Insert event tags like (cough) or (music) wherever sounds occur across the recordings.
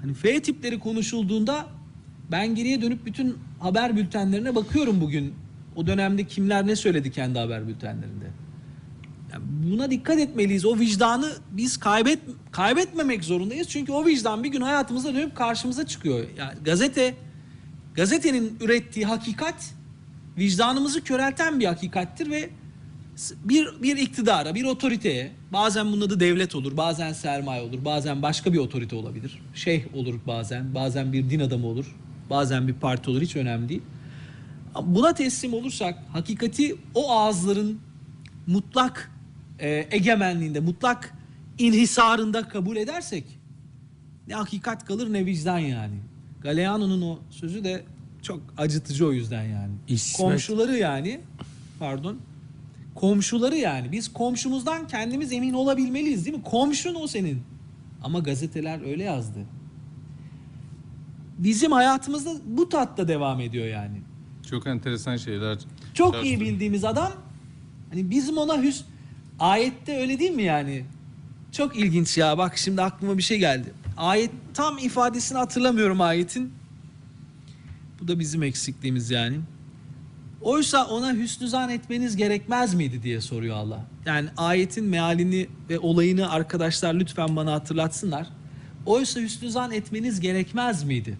Hani F tipleri konuşulduğunda ben geriye dönüp bütün haber bültenlerine bakıyorum bugün. O dönemde kimler ne söyledi kendi haber bültenlerinde. Yani buna dikkat etmeliyiz. O vicdanı biz kaybet kaybetmemek zorundayız. Çünkü o vicdan bir gün hayatımıza dönüp karşımıza çıkıyor. Yani gazete gazetenin ürettiği hakikat vicdanımızı körelten bir hakikattir ve bir bir iktidara, bir otoriteye, bazen bunun adı devlet olur, bazen sermaye olur, bazen başka bir otorite olabilir. Şeyh olur bazen, bazen bir din adamı olur, bazen bir parti olur hiç önemli değil. Buna teslim olursak hakikati o ağızların mutlak e, egemenliğinde, mutlak inhisarında kabul edersek ne hakikat kalır ne vicdan yani. Galeano'nun o sözü de çok acıtıcı o yüzden yani. İsmet- Komşuları yani pardon komşuları yani biz komşumuzdan kendimiz emin olabilmeliyiz değil mi? Komşun o senin. Ama gazeteler öyle yazdı. Bizim hayatımızda bu tatta devam ediyor yani. Çok enteresan şeyler. Çok iyi bildiğimiz adam hani bizim ona hüs ayette öyle değil mi yani? Çok ilginç ya bak şimdi aklıma bir şey geldi. Ayet tam ifadesini hatırlamıyorum ayetin. Bu da bizim eksikliğimiz yani. Oysa ona hüsnü zan etmeniz gerekmez miydi diye soruyor Allah. Yani ayetin mealini ve olayını arkadaşlar lütfen bana hatırlatsınlar. Oysa hüsnü zan etmeniz gerekmez miydi?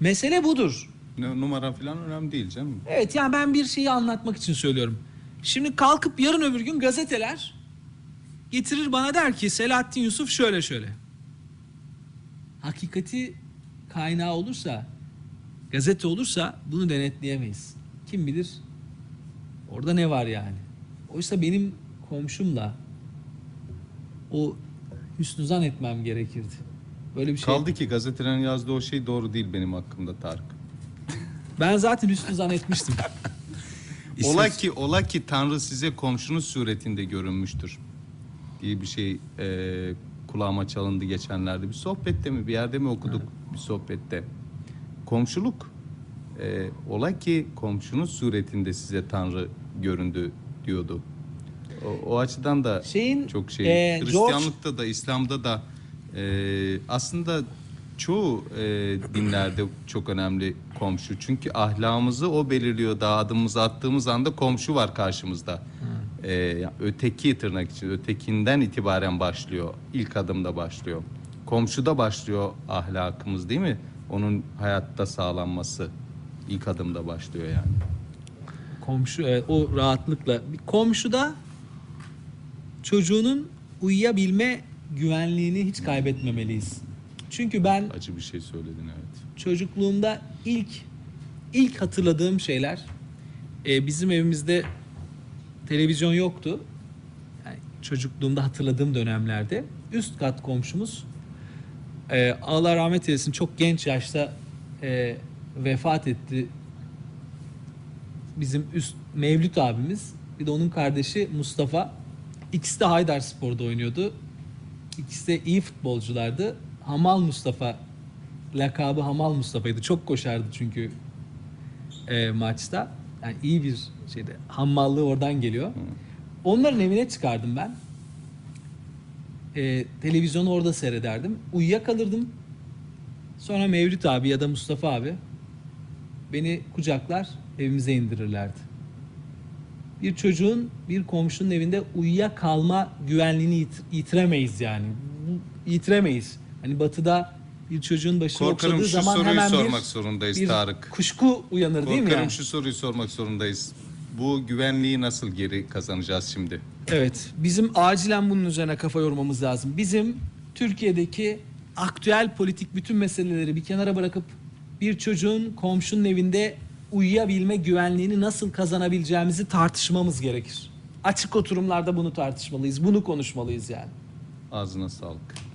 Mesele budur. Ne- Numara falan önemli değil canım. Evet yani ben bir şeyi anlatmak için söylüyorum. Şimdi kalkıp yarın öbür gün gazeteler getirir bana der ki Selahattin Yusuf şöyle şöyle. Hakikati kaynağı olursa, gazete olursa bunu denetleyemeyiz. Kim bilir orada ne var yani. Oysa benim komşumla o hüsnü zan etmem gerekirdi. Böyle bir şey. Kaldı ki gazetelerin yazdığı o şey doğru değil benim hakkımda Tarık. (laughs) Ben zaten hüsnü zan etmiştim. (laughs) Ola ki ola ki Tanrı size komşunuz suretinde görünmüştür. diye bir şey e, kulağıma çalındı geçenlerde. Bir sohbette mi bir yerde mi okuduk bir sohbette. Komşuluk e, ola ki komşunuz suretinde size Tanrı göründü diyordu. O, o açıdan da Şeyin, çok şey. e, Hristiyanlıkta da İslam'da da e, aslında çoğu e, dinlerde çok önemli komşu. Çünkü ahlakımızı o belirliyor. Daha adımımızı attığımız anda komşu var karşımızda. E, ya öteki tırnak için ötekinden itibaren başlıyor. İlk adımda başlıyor. Komşuda başlıyor ahlakımız değil mi? Onun hayatta sağlanması ilk adımda başlıyor yani. Komşu evet, o rahatlıkla. Bir komşuda çocuğunun uyuyabilme güvenliğini hiç kaybetmemeliyiz. Çünkü ben Acı bir şey söyledin evet. çocukluğumda ilk ilk hatırladığım şeyler e, bizim evimizde televizyon yoktu. Yani çocukluğumda hatırladığım dönemlerde üst kat komşumuz e, Allah rahmet eylesin çok genç yaşta e, vefat etti. Bizim üst Mevlüt abimiz bir de onun kardeşi Mustafa. İkisi de Haydarspor'da oynuyordu. İkisi de iyi futbolculardı. Hamal Mustafa lakabı Hamal Mustafa'ydı. Çok koşardı çünkü e, maçta. Yani iyi bir şeyde. Hammallığı oradan geliyor. Onların evine çıkardım ben. E, televizyonu orada seyrederdim. Uyuyakalırdım. Sonra Mevlüt abi ya da Mustafa abi beni kucaklar evimize indirirlerdi. Bir çocuğun bir komşunun evinde uyuyakalma güvenliğini yit- yitiremeyiz yani. Bu- Yitiremeyiz. Hani batıda bir çocuğun başı Korkarım okşadığı şu zaman soruyu hemen sormak bir, zorundayız bir Tarık. kuşku uyanır değil mi Korkarım yani? şu soruyu sormak zorundayız. Bu güvenliği nasıl geri kazanacağız şimdi? Evet, bizim acilen bunun üzerine kafa yormamız lazım. Bizim Türkiye'deki aktüel politik bütün meseleleri bir kenara bırakıp bir çocuğun komşunun evinde uyuyabilme güvenliğini nasıl kazanabileceğimizi tartışmamız gerekir. Açık oturumlarda bunu tartışmalıyız, bunu konuşmalıyız yani. Ağzına sağlık.